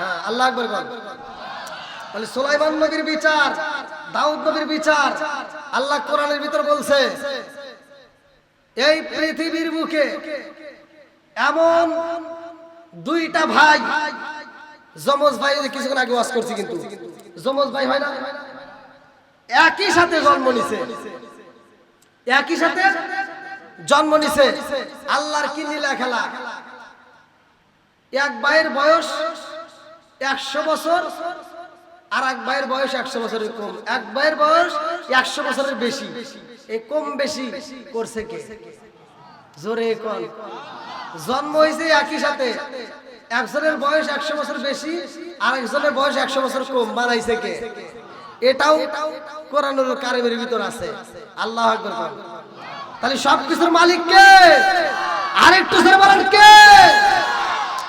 হ্যাঁ আল্লাহ আকবর বল। তাহলে সুলাইমান নবীর বিচার, দাউদ নবীর বিচার, আল্লাহ কোরআনের ভিতর বলছে, এই পৃথিবীর বুকে এমন দুইটা ভাই, যমজ ভাই কিছুক্ষণ আগে ওয়াজ করছি কিন্তু, যমজ ভাই হয় না? একই সাথে জন্ম নিছে। একই সাথে জন্ম নিছে। আল্লাহর কি নীলা খেলা? এক ভাইয়ের বয়স একশো বছর, আর এক ভাইয়ের বয়স একশো বছরের কম। এক ভাইয়ের বয়স একশো বছরের বেশি। এই কম বেশি করছে কে? জোরে কল জন্ম হয়েছে একই সাথে। একজনের বয়স একশো বছর বেশি, আর একজনের বয়স একশো বছর কম। বানাইছে কে? এটাও কোরআনুল কারিমের ভিতর আছে। আল্লাহ তাহলে সবকিছুর মালিক কে? আরেকটু বলেন কে?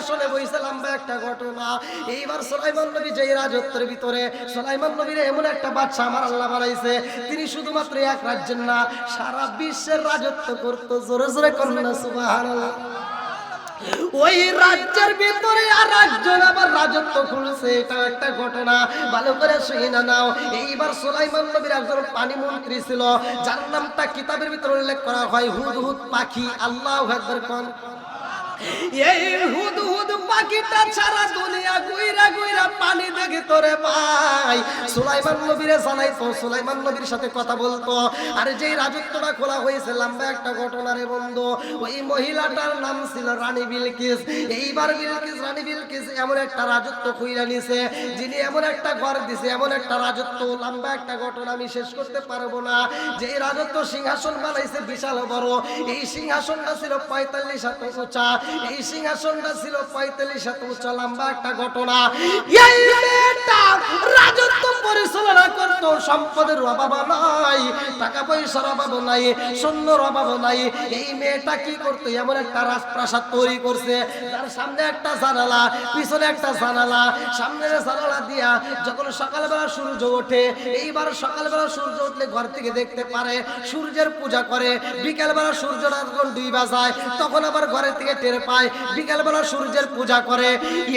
সিংহাসনে বইছে লম্বা একটা ঘটনা। এইবার সুলাইমান নবী যে রাজত্বের ভিতরে, সুলাইমান নবীর এমন একটা বাচ্চা আমার আল্লাহ বানাইছে, তিনি শুধুমাত্র এক রাজ্যের না, সারা বিশ্বের রাজত্ব করতো, জোরে জোরে কন্যা, সুবহানাল্লাহ। ওই রাজ্যের ভিতরে আর একজন আবার রাজত্ব খুলছে, এটা একটা ঘটনা। ভালো করে শুনে নাও, এইবার সুলাইমান নবীর একজন পানি মন্ত্রী ছিল, যার নামটা কিতাবের ভিতরে উল্লেখ করা হয়, হুদহুদ পাখি, আল্লাহ একবার কোন এই হুদ হুদ পাখিটা ছাড়া দুনিয়া গুইরা গুইরা পানি দেখে তোরে ভাই সুলাইমান নবীরে জানাই তো সুলাইমান নবীর সাথে কথা বলতো। আর যেই রাজত্বটা খোলা হয়েছে, লম্বা একটা ঘটনা রে বন্ধু। ওই মহিলাটার নাম ছিল রানী বিলকিস। এইবার বিলকিস, রানী বিলকিস এমন একটা রাজত্ব খুইরা নিছে, যিনি এমন একটা ঘর দিছে, এমন একটা রাজত্ব। লম্বা একটা ঘটনা আমি শেষ করতে পারব না। যে রাজত্ব সিংহাসন বানাইছে, বিশাল বড়। এই সিংহাসনটা ছিল পঁয়তাল্লিশ হাত এই সিংহাসনটা ছিল পঁয়তাল্লিশ সকালবেলা সূর্য ওঠে, এইবার সকালবেলা সূর্য উঠলে ঘর থেকে দেখতে পারে, সূর্যের পূজা করে। বিকালবেলা সূর্যটা যখন দুই বাজায়, তখন আবার ঘরের থেকে টের পায়, বিকালবেলা সূর্যের পূজা করে।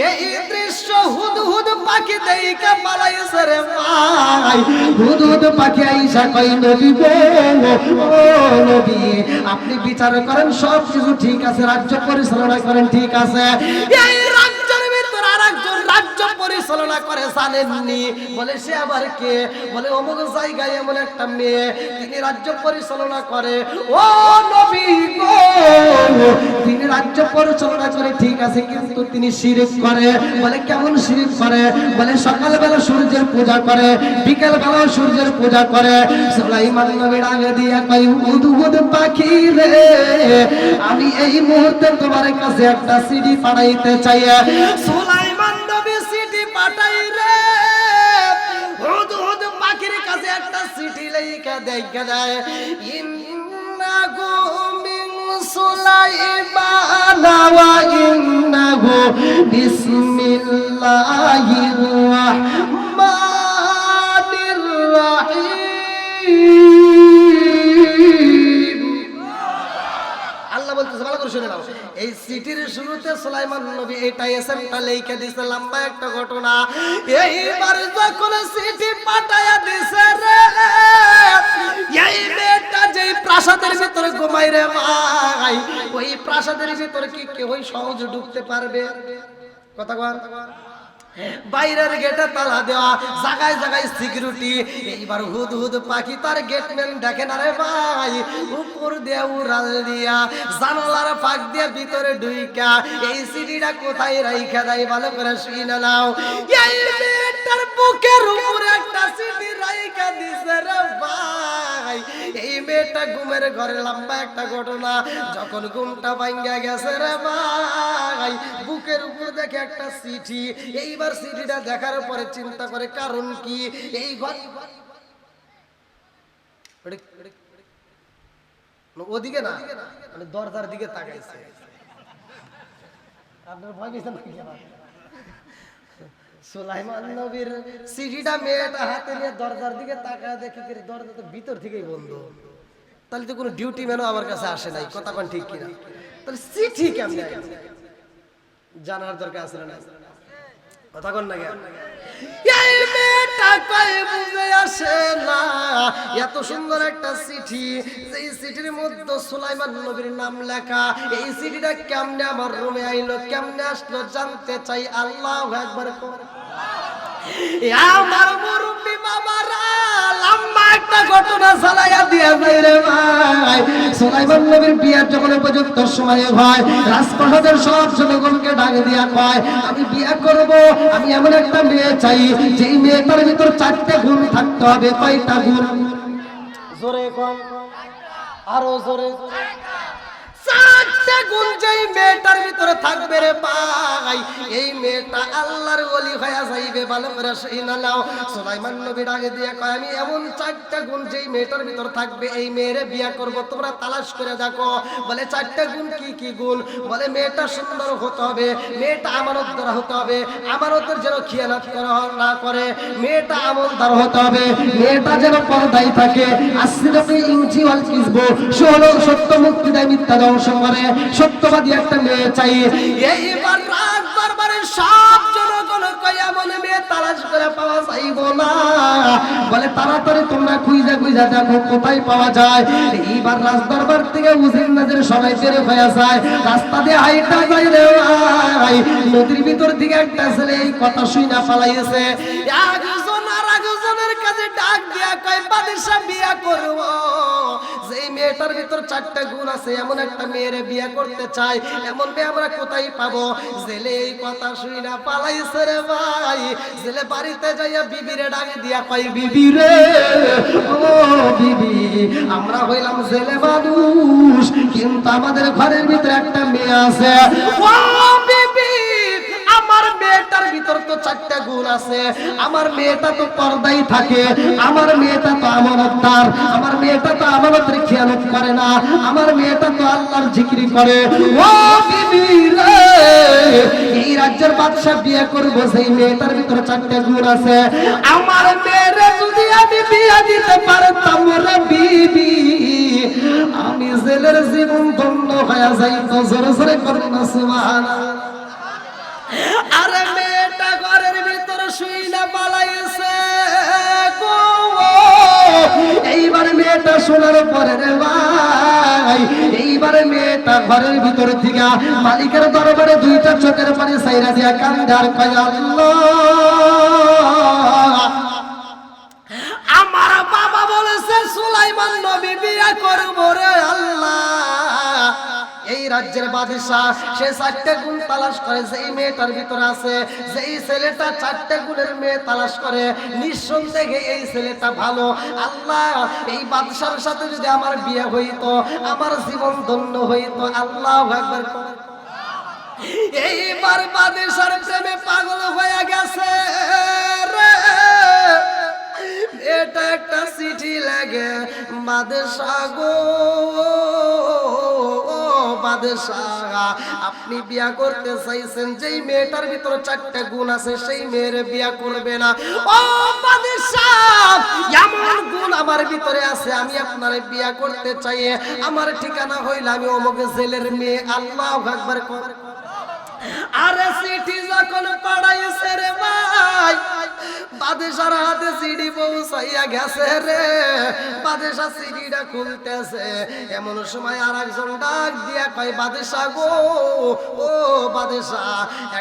এই দৃশ্য হুদ হুদ পাখি দেইকা পালাইছে রে মাই। হুদ হুদ পাখি আইসা কই নবী গো, ও নবী, আপনি বিচার করেন সব কিছু ঠিক আছে, রাজ্য পরিচালনা করেন, ঠিক আছে? এই পরিচালনা করে জানেননি। বলে, সে আবার কে? বলে, অমুক জায়গায় এমন একটা মেয়ে, তিনি রাজ্য পরিচালনা করে। ও নবী গো! তিনি রাজ্য পরিচালনা করে, ঠিক আছে, কিন্তু তিনি শিরিক করে। বলে, কেমন শিরিক করে? বলে, সকালবেলা সূর্যের পূজা করে বিকেল বেলা সূর্যের পূজা করে। সুলাইমান নবীর আগে দিয়া কই উদুদ পাখি রে, আমি এই মুহূর্তে তোমার কাছে একটা সিডি পাঠাইতে চাই। নবী পাঠাই রে। হুদ হুদ পাখির কাছে একটা চিঠি লেখা দেখা সুলাইমান ওয়া ইন্নাহু বিসমিল্লাহির আল্লাহ বলতেছে, ভালো করে শুনে নাও। এই সিটির শুরুতে সুলাইমান নবী এটা এসএমটা লেখা দিছে, লম্বা একটা ঘটনা। এইবার যখন সিটি পাঠায়া দিছে রে, এই মেয়েটা যেই প্রাসাদের ভিতরে ঘুমাই রে ভাই, ওই প্রাসাদের ভিতরে কি কেউ সহজ ঢুকতে পারবে? কথা কর বাইরের গেটে তালা দেওয়া, জায়গায় জায়গায় সিকিউরিটি এইবার হুদ হুদ পাখি তার গেটম্যান দেখে না রে ভাই, উপর দিয়ে উড়াল দিয়া, জানালার পাক দিয়ে ভিতরে ঢুইকা, এই সিঁড়িটা কোথায় রাইখা দেয় ভালো করে শুনে নাও। এই মেয়েটার বুকের উপরে একটা সিঁড়ি রাইখা দিছে। মেয়েটা ঘুমের ঘরে লম্বা একটা ঘটনা। যখন ঘুমটা ভাঙ্গা গেছে রে ভাই, বুকের উপর দেখে একটা চিঠি। এইবার চিঠিটা দেখার পরে চিন্তা করে কারণ কি? এই ঘর ওদিকে না মানে দরজার দিকে তাকাইছে। আপনার ভয় পেয়েছেন সুলাইমান নবীর সিঁড়িটা মেয়েটা হাতে নিয়ে দরজার দিকে তাকায় দেখি দরজা তো ভিতর থেকেই বন্ধ। তাহলে তো কোনো ডিউটি ম্যানও আমার কাছে আসে নাই, কথা কোন ঠিক কিনা? তাহলে চিঠি কেমন? জানার দরকার আছে না কথা কোন না এই মেয়েটা কই বুঝে আসে না, এত সুন্দর একটা চিঠি এই চিঠির মধ্যে সুলাইমান নবীর নাম লেখা, এই চিঠিটা কেমনে আমার রুমে আইলো, কেমনে আসলো জানতে চাই, আল্লাহ একবার আমার মুরব্বী লম্বা একটা ঘটনা চালাইয়া দিয়া যায় রে ভাই। সুলাইমান নবীর বিয়ার যখন উপযুক্ত সময় হয়, রাজপ্রাসাদের সব জনগণকে ডাক দিয়া কয়, আমি বিয়া করব, আমি এমন একটা মেয়ে চাই, যেই মেয়েটার ভিতর চারটে গুণ থাকতে হবে, কয়টা গুণ? জোরে কম আরও জোরে। মেয়েটা আল্লাহর ওলি সুন্দর হতে হবে, মেয়েটা আমানত দ্বারা হতে হবে, আমানতের যেন খিয়ানত না করে, মেয়েটা আমলদার হতে হবে, মেয়েটা যেন পর্দায় থাকে। আশ্রিত ইঞ্চি ষোলো সত্য মুক্তি দেয় মিথ্যা ধ্বংস করে সত্যবাদী একটা মেয়ে চাই। এইবার রাজ দরবারের সব জনগণ কয়া মনে মেয়ে তালাশ করে পাওয়া যাইব না। বলে তাড়াতাড়ি তোমরা খুঁজা খুঁজা দেখো কোথায় পাওয়া যায়। এইবার রাজ দরবার থেকে উজির নাজের সবাই বের হয়ে যায়। রাস্তা দিয়ে হাইটা যায় রে নদীর ভিতর থেকে একটা ছেলে এই কথা শুই না একজনের কাছে ডাক দিয়া কয় বিয়া করব? যেই মেয়েটার ভিতর গুণ আছে, এমন একটা মেয়েরে বিয়া করতে চাই এমন মেয়ে আমরা কোথায় পাবো? জেলে এই কথা শুই না পালাইছে রে ভাই। জেলে বাড়িতে যাইয়া বিবিরে ডাক দিয়া কয় বিবি ও বিবি, আমরা হইলাম জেলে মানুষ, কিন্তু আমাদের ঘরের ভিতরে একটা মেয়ে আছে। ও বিবি মেয়েটার ভিতর তো চারটা গুণ আছে। আমার মেয়েটা তো পর্দাই থাকে, আমার মেয়েটা তো আমানতদার, আমার মেয়েটা তো আমানতের খেয়ালত করে না, আমার মেয়েটা তো আল্লাহর জিকিরি করে। ও বিবি রে এই রাজ্যের বাদশা বিয়ে করব, সেই মেয়েটার ভিতরে চারটা গুণ আছে। আমার মেয়েরে যদি আমি বিয়ে দিতে পারতাম রে বিবি, আমি জেলের জীবন ধন্য হয়ে যাই তো জোরে জোরে করব না, সুবহানাল্লাহ। আরে মেয়েটা ঘরের ভিতরে শুই না পালাইছে। এইবার মেয়েটা শোনার পরে রে ভাই, এইবারে মেয়েটা ঘরের ভিতর থেকে মালিকের দরবারে দুইটা চোখের পানি সাইরা দিয়া কান্দার কয় আমার বাবা বলেছে, সুলাইমান নবী বিয়া করব রে আল্লাহ। এই রাজ্যের বাদশাহ, সে চারটে গুণ তালাশ করে, যেই মেয়েটার ভিতরে আছে, যেই ছেলেটা চারটে গুণের মেয়ে তালাশ করে, নিঃসন্দেহে এই ছেলেটা ভালো। আল্লাহ, এই বাদশার সাথে যদি আমার বিয়ে হইতো, আমার জীবন ধন্য হইতো, আল্লাহ একবার এইবার বাদেশার প্রেমে পাগল হয়ে গেছে এটা একটা চিঠি লাগে বাদেশা গো। ও বাদেশা আপনি বিয়া করতে চাইছেন, যেই মেয়েটার ভিতরে চারটে গুণ আছে, সেই মেয়ের বিয়া করবে না। ও বাদেশা এমন গুণ আমার ভিতরে আছে, আমি আপনার বিয়া করতে চাই। আমার ঠিকানা হইলে আমি অমুক জেলের মেয়ে, আল্লাহ একবার আরে চিঠি যখন পড়াইছে রে ভাই বাদেশার হাতে সিঁড়ি পৌঁছাইয়া গেছে রে। বাদেশা সিঁড়িটা খুলতেছে। এমন সময় আর একজন ডাক দিয়া কয়, বাদেশা গো, ও বাদেশা,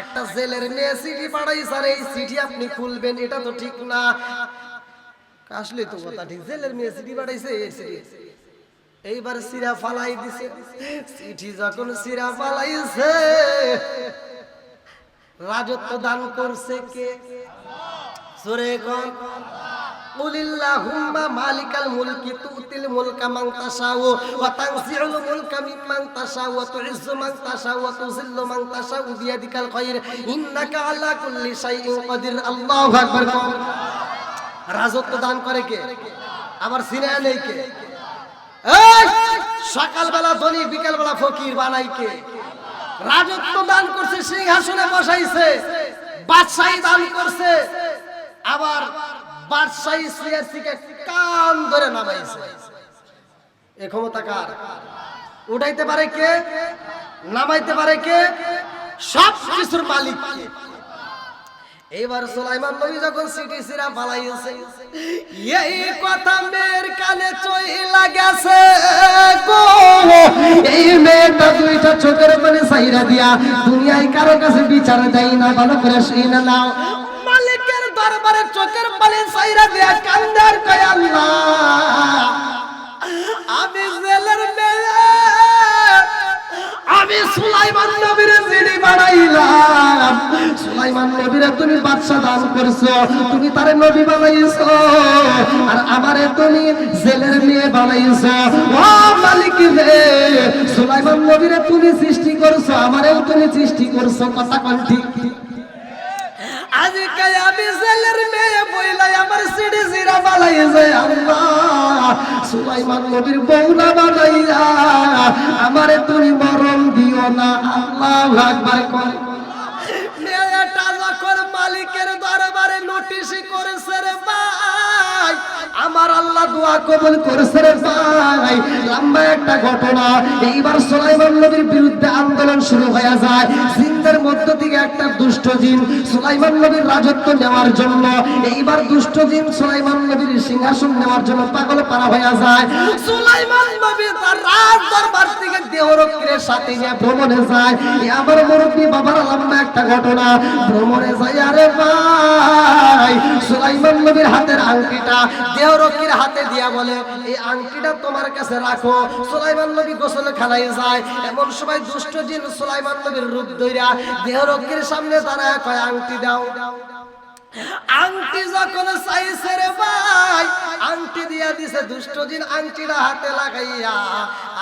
একটা জেলের মেয়ে সিঁড়ি পাড়াইছে আর এই চিঠি আপনি খুলবেন, এটা তো ঠিক না। আসলে তো কথা ঠিক, জেলের মেয়ে সিঁড়ি পাড়াইছে এই সিঁড়ি। এইবার সিরা ফালাই দিছে। চিঠি যখন সিরা ফালাইছে, রাজত্ব দান করছে কে? মালিকাল তুতিল মুলকা মুলকা আলা রাজত্ব দান করে কে? আমার সিনেমা নেই কে? সকালবেলা ধনী, বিকালবেলা ফকির বানাই কে? রাজত্ব দান করছে, সিংহাসনে বসাইছে। বাদশাহী দান করছে। আবার বাদশাহী থেকে কান ধরে নামাইছে। এ ক্ষমতা কার? উঠাইতে পারে কে? নামাইতে পারে কে? সব কিছুর মালিক। কে এবার সুলাইমান নবী যখন সিটি সিরা পালাইছে, এই কথা মেয়ের কানে চইলা গেছে। গো, এই মেয়েটা দুইটা চোখের পানে সাইরা দিয়া দুনিয়ায় কারও কাছে বিচার দেয় না, ভালো করে শুনে নাও। মালিকের দরবারে চোখের পানে সাইরা দিয়া কান্দার আমি জেলের আমি সুলাইমান জিনি বানাইলাম। সুলাইমান তুমি বাদশা দান করছ, তুমি নবী বানাইছো, আর আমারে তুমি জেলের মেয়ে বানাইছো। ও মালিক রে, সুলাইমান নবীরে তুমি সৃষ্টি করছ, আমারেও তুমি সৃষ্টি করছ, কথা কোন ঠিক। আমি জেলের মেয়ে আমার যায় আমারে তুমি মরণ দিও না, আল্লাহ আকবার করে। মালিকের দরবারে নোটিশ করেছে রে ভাই, আমার আল্লাহ দোয়া কবুল করেছে রে ভাই। লম্বা একটা ঘটনা, এইবার সুলাইমান নবীর বিরুদ্ধে আন্দোলন শুরু হয়ে যায়। জিনদের মধ্য থেকে একটা দুষ্ট জিন সুলাইমান নবীর রাজত্ব নেওয়ার জন্য, এইবার দুষ্ট জিন সুলাইমান নবীর সিংহাসন নেওয়ার জন্য পাগল পারা হয়ে যায়। সুলাইমান নবী তার রাজ দরবার থেকে দেহরক্ষীর সাথে নিয়ে ভ্রমণে যায়। এ আমার মুরব্বী বাবার লম্বা একটা ঘটনা। ভ্রমণে যায়, আরে ভাই, সুলাইমান নবীর হাতের আংটিটা দেহরক্ষীর হাতে দিয়া বলে, এই আংটিটা তোমার কাছে রাখো। সুলাইমান নবী গোসল খানায় যায়। এমন সময় দুষ্ট জিন সুলাইমান নবীর রূপ ধইরা দেহরক্ষীর সামনে দাঁড়ায় কয় আংটি দাও। আংটি যখন চাই দিছে দুষ্ট জিন আংটিটা হাতে লাগাইয়া।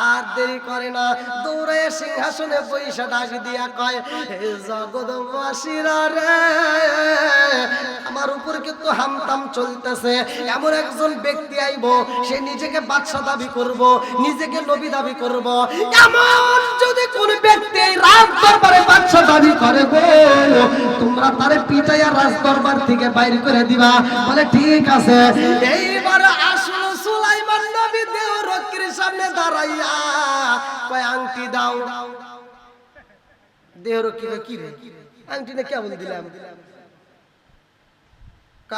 আর দেরি করে না, দৌড়ে সিংহাসনে পয়সা ডাক দিয়া কয়, হে জগৎবাসীরা রে, আমার উপর কিন্তু হামতাম চলতেছে। এমন একজন ব্যক্তি আইব, সে নিজেকে বাদশা দাবি করব, নিজেকে নবী দাবি করব। এমন যদি কোন ব্যক্তি এই রাজ দরবারে বাদশা দাবি করে গো, তোমরা তারে পিটাইয়া রাজ দরবার থেকে বাইর করে দিবা। বলে, ঠিক আছে এইবার সামনে দাঁড়াইয়া কয় আংটি দাও। দেহ রক্ষী কয়, কি রে? আংটি না কেমন দিলাম?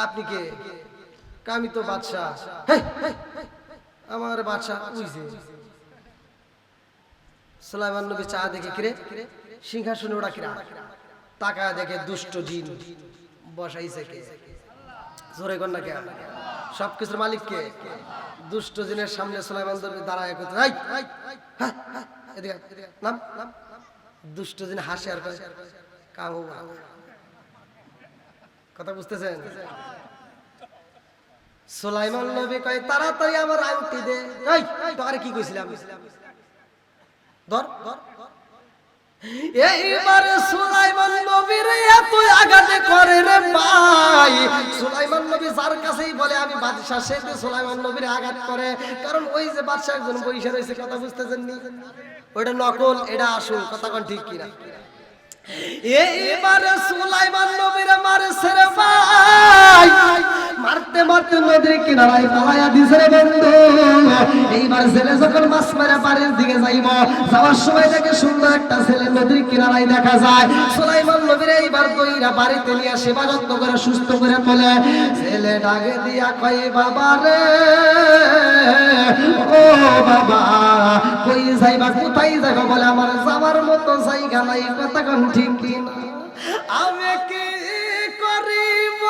আপনি কে? আমি তো বাদশাহ। আমার বাদশাহ সুলাইমান নবী চা দেখে কিরে সিংহাসনে ওরা কিরা টাকা দেখে দুষ্ট জিন। বসাইছে কে? জোরে না কে? সব কিছুর মালিক কে দুষ্ট জিনের সামনে সুলাইমান নবী দাঁড়ায় করতে। এই, হ্যাঁ, হ্যাঁ, এদিকে, নাম দুষ্ট জিন হাসে আর কাহু কথা বুঝতেছেন? সুলাইমান নবী কয় তাড়াতাড়ি আমার আংটি দে। তোরে কি কইছিলাম? ধর ধর। এইবার সুলাইমান নবীর এত আঘাতে করে রে ভাই। সুলাইমান নবী যার কাছেই বলে, আমি বাদশা সে সুলাইমান নবীর আঘাত করে। কারণ ওই যে বাদশা একজন বইসা রয়েছে, কথা বুঝতেছেন নি? ওইটা নকল, এটা আসল, কথা কোন ঠিক কিনা? এইবারে সুলাইমান নবীর মারে ছেড়ে ভাই। মারতে মারতে নদীর কিনারায় দিছে রে বন্ধু। এইবার ছেলে যখন মাছ মারা দিকে যাইব, যাওয়ার সময় সুন্দর একটা ছেলে নদীর কিনারায় দেখা যায়। এইবার দইরা সেবা যত্ন করে, সুস্থ করে তোলে। ছেলে ডাকে দিয়া কয়, বাবা রে, ও বাবা, কই যাইবা, কোথায় যাইবা? বলে, আমার নাই কথা কোন? ঠিক আমি কি করিব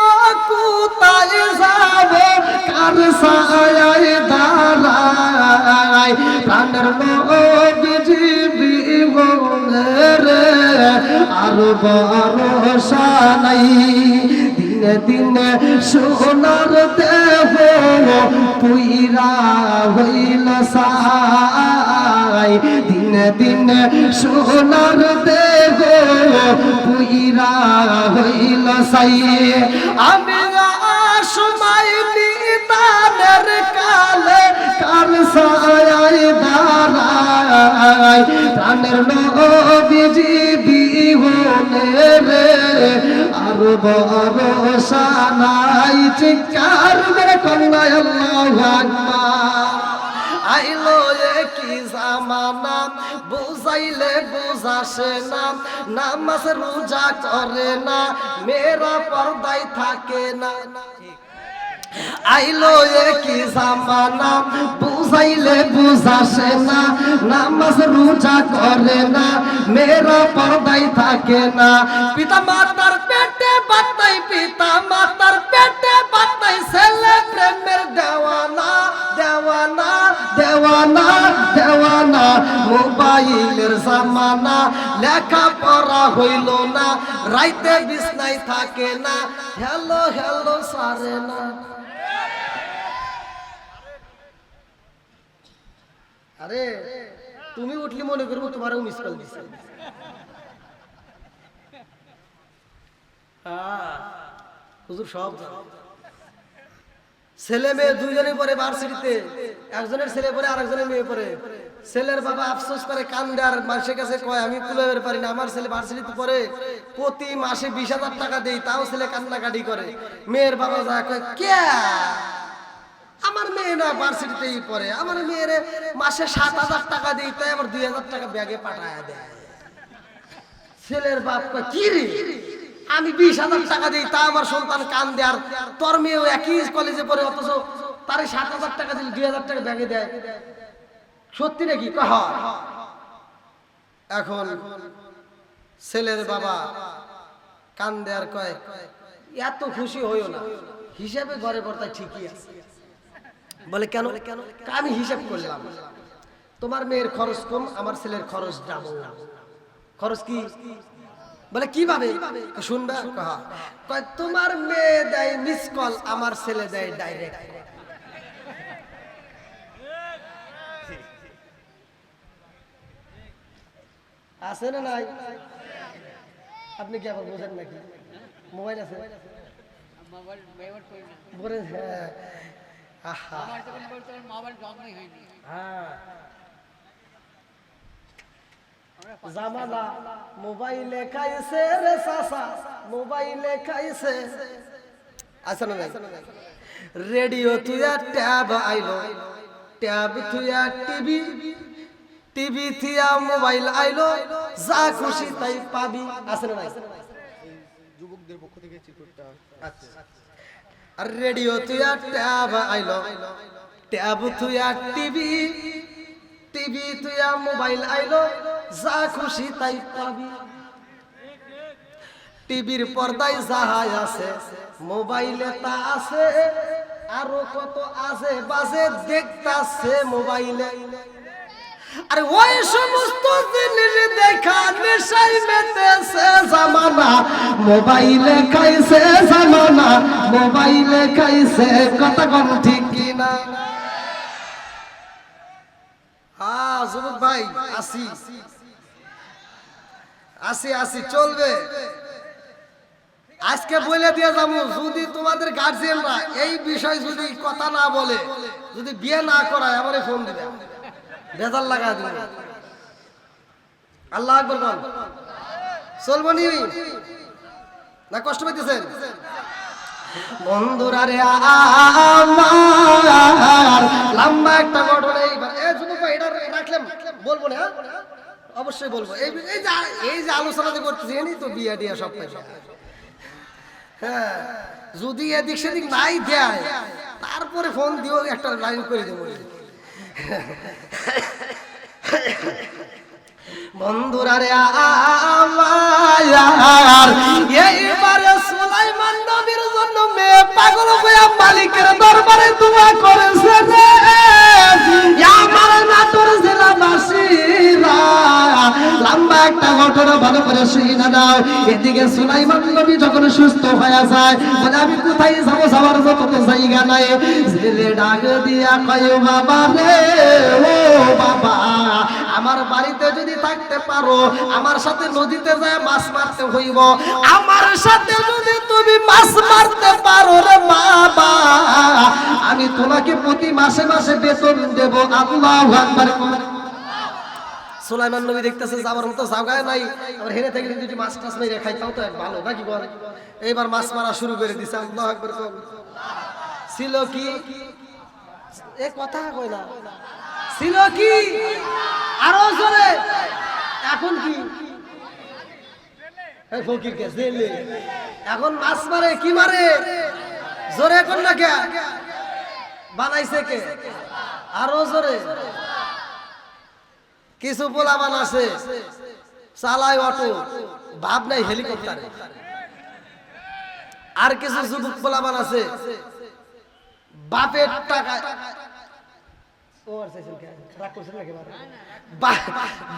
কোথায় যাব? কার সায় দাঁড়াই প্রাণের বিজিবি রে আর ভরসা নাই। দিনে দিনে সোনার দেহ পুইরা হইল সাই দিনে দিনে সোনার দেহ পুইরা হইল সাই। আমি সময় নিদানের কা সায়াই দাঁড়াই। প্রাণের নবীজি বিহনে রে, আর বড় সানাই চিকার মেরে কন্যায় আল্লাহু আইলো কি জামানা, বুঝাইলে বুঝাসে না, নামাজ রোজা করে না মেরা পর্দায় থাকে না। আইলো কি জামানা, বুঝাইলে বুঝাসে না, নামাজ রোজা করে না মেরা পর্দায় থাকে না। পিতা মাতার পেটে বাতাই পিতা মাতার জামানা লেখা পড়া হইল না, রাইতে বিছনায় থাকে না। হ্যালো হ্যালো, সারে না। আরে, তুমি উঠলি মনে করব তোমারও মিস কল দিছে। হুজুর সব জানে। ছেলে মেয়ে দুইজনে পরে ভার্সিটিতে একজনের ছেলে পরে আরেকজনের মেয়ে পরে ছেলের বাবা আফসোস করে কান্দে আর মানুষের কাছে কয়, আমি তুলে বের পারি না, আমার ছেলে ভার্সিটিতে পড়ে, প্রতি মাসে বিশ হাজার টাকা দেই, তাও ছেলে কান্নাকাটি করে। মেয়ের বাবা যা কয়, কে? আমার মেয়ে না ভার্সিটিতেই পড়ে, আমার মেয়ের মাসে সাত হাজার টাকা দিই, তাই আমার দুই হাজার টাকা ব্যাগে পাঠায় দেয়। ছেলের বাপ কয়, কি রে? আমি বিশ হাজার টাকা দিই, তা আমার সন্তান কান দেয় আর তোর মেয়েও একই কলেজে পড়ে, অথচ তারে সাত হাজার টাকা দিলে দুই হাজার টাকা ব্যাগে দেয়। সত্যি নাকি? কহ। এখন ছেলের বাবা কান দেয়ার কয়, এত খুশি হইও না। হিসাবে ঘরে বর্তায় ঠিকই আছে। বলে কেন? কেন আমি হিসাব করলাম, তোমার মেয়ের খরচ কম, আমার ছেলের খরচ ডাবল। খরচ কি? বলে কীভাবে? শুনবে? কয় তোমার মেয়ে দেয় মিস কল আমার ছেলে দেয় ডাইরেক্ট আছে না নাই? আপনি কি আবার বোঝেন নাকি? মোবাইল আছে? মোবাইল হ্যাঁ। আহা। আমার তখন মোবাইল জন্মই হয়নি। হ্যাঁ। জামানা মোবাইলে খাইছে রে সাসা মোবাইলে খাইছে। আছে না রেডিও তুইয়া ট্যাব আইলো ট্যাব তুইয়া টিভি টিভি থিয়া মোবাইল আইলো যা খুশি তাই পাবি। আছে না যুবকদের পক্ষ থেকে চিত্রটা আর রেডিও তুইয়া ট্যাব আইলো ট্যাব টিভি টিভি তুইয়া মোবাইল আইলো, যা খুশি তাই পাবি। টিভির পর্দায় যাহাই আছে, মোবাইলে তা আছে, আরও কত আছে, বাজে দেখতাছে মোবাইলে। আর ওই সমস্ত জিনিস দেখা নেশাই মেতেছে জামানা, মোবাইলে খাইছে জামানা, মোবাইলে খাইছে কথা কম ঠিক কিনা। হ্যাঁ যুবক ভাই আসি আসি আসি চলবে আজকে বলে দিয়ে যাব যদি তোমাদের গার্জিয়ানরা এই বিষয় যদি কথা না বলে যদি বিয়ে না করায় আমারে ফোন দিবে বেজাল লাগা দিবে আল্লাহ আকবর বল চলবো নি না কষ্ট পাইতেছেন বন্ধুরা রে আমার বলব না? অবশ্যই বলব। এই এই যে আলোচনা এনি তো বিয়া সব হ্যাঁ যদি এদিক সেদিক নাই দেয়, তারপরে ফোন দিও, একটা লাইন করে দেবো। বন্ধুরা রে, আমার এইবারে সুলাইমান নবীর জন্য মেয়ে পাগল হয়ে মালিকের দরবারে দোয়া করেছে রে। আমার আমি আমার বাড়িতে যদি থাকতে পারো, আমার সাথে নদীতে যায় মাছ মারতে হইব। আমার সাথে যদি তুমি মাছ মারতে পারো রে বাবা, আমি তোমাকে প্রতি মাসে মাসে বেতন দেব। আল্লাহু সুলাইমান নবী দেখতেছে যাবার মতো জায়গায় নাই, আবার হেরে থেকে দুটি মাছ টাছ নাই মেরে খাইতাও তো এক ভালো, নাকি বল? এইবার মাছ মারা শুরু করে দিছে, আল্লাহু আকবার কও। ছিল কি? এ কথা কই না। ছিল কি? আরও জোরে। এখন কি? এই ফকির কে, জেলে। এখন মাছ মারে, কি মারে? জোরে এখন না কে? বানাইছে কে? আরও জোরে। কিছু পোলাবান আছে, চালায় অটো ভাব নাই হেলিকপ্টারে। আর কিছু যুবক পোলাবান আছে, বাপের টাকা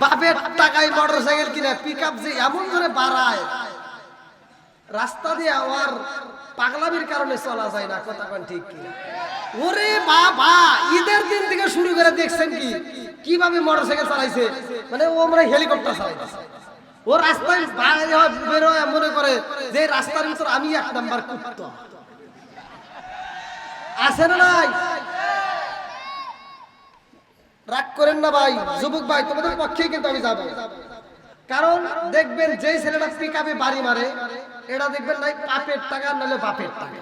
বাপের? টাকায় মোটর সাইকেল কিনে পিক আপ যে এমন করে বাড়ায়, রাস্তা দিয়ে আমার পাগলামির কারণে চলা যায় না, কথা কোন ঠিক কি ওরে বাবা, ঈদের দিন থেকে শুরু করে দেখছেন কি? কীভাবে মোটরসাইকেল চালাইছে? মানে ও আমরা হেলিকপ্টার চালাইছে। ও রাস্তায় বেরোয় মনে করে যে রাস্তার ভিতর আমি এক নাম্বার কুত্তা। আছে না নাই? রাগ করেন না ভাই, যুবক ভাই, তোমাদের পক্ষেই কিন্তু আমি যাব। কারণ দেখবেন যেই ছেলেটা পিকাপে বাড়ি মারে, এটা দেখবেন নাই, পাপের টাকা নালে বাপের টাকা।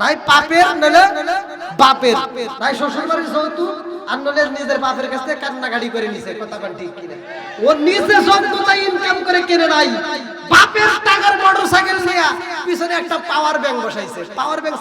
নাই পাপের নলে বাপের। নাই শ্বশুর বাড়ির যৌতুক আর নলে নিজের বাপের কাছ থেকে কান্নাকাটি করে নিছে, কথা বল ঠিক কিনা। ও নিজে সভ্যতা ইনকাম করে কিনে নাই। বাপের টাকার মোটরসাইকেল নিয়ে পিছনে একটা পাওয়ার ব্যাংক বসাইছে। Power bank